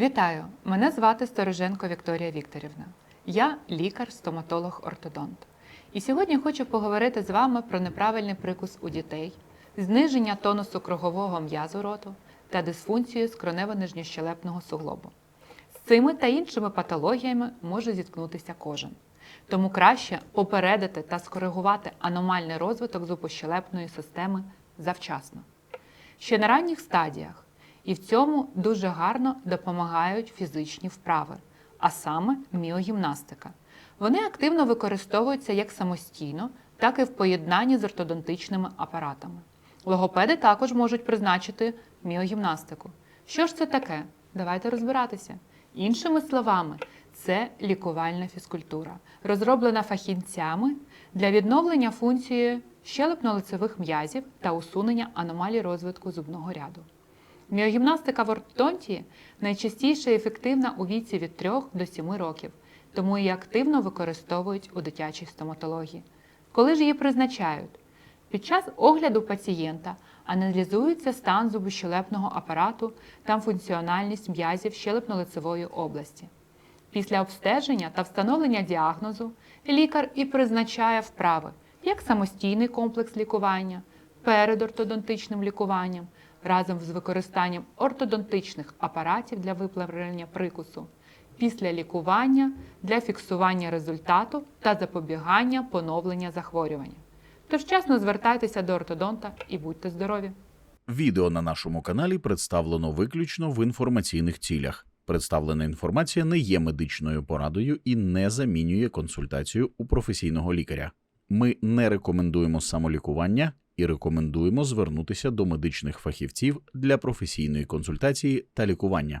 Вітаю! Мене звати Стороженко Вікторія Вікторівна. Я лікар-стоматолог-ортодонт. І сьогодні хочу поговорити з вами про неправильний прикус у дітей, зниження тонусу кругового м'язу роту та дисфункцію скронево-нижньощелепного суглобу. З цими та іншими патологіями може зіткнутися кожен. Тому краще попередити та скоригувати аномальний розвиток зубощелепної системи завчасно. Ще на ранніх стадіях, і в цьому дуже гарно допомагають фізичні вправи, а саме міогімнастика. Вони активно використовуються як самостійно, так і в поєднанні з ортодонтичними апаратами. Логопеди також можуть призначити міогімнастику. Що ж це таке? Давайте розбиратися. Іншими словами, це лікувальна фізкультура, розроблена фахівцями для відновлення функції щелепно-лицевих м'язів та усунення аномалій розвитку зубного ряду. Міогімнастика в ортодонтії найчастіше ефективна у віці від 3 до 7 років, тому її активно використовують у дитячій стоматології. Коли ж її призначають? Під час огляду пацієнта аналізується стан зубощелепного апарату та функціональність м'язів щелепно-лицевої області. Після обстеження та встановлення діагнозу лікар і призначає вправи як самостійний комплекс лікування, перед ортодонтичним лікуванням, разом з використанням ортодонтичних апаратів для виправлення прикусу, після лікування для фіксування результату та запобігання поновлення захворювання. Тож вчасно звертайтеся до ортодонта і будьте здорові! Відео на нашому каналі представлено виключно в інформаційних цілях. Представлена інформація не є медичною порадою і не замінює консультацію у професійного лікаря. Ми не рекомендуємо самолікування і рекомендуємо звернутися до медичних фахівців для професійної консультації та лікування.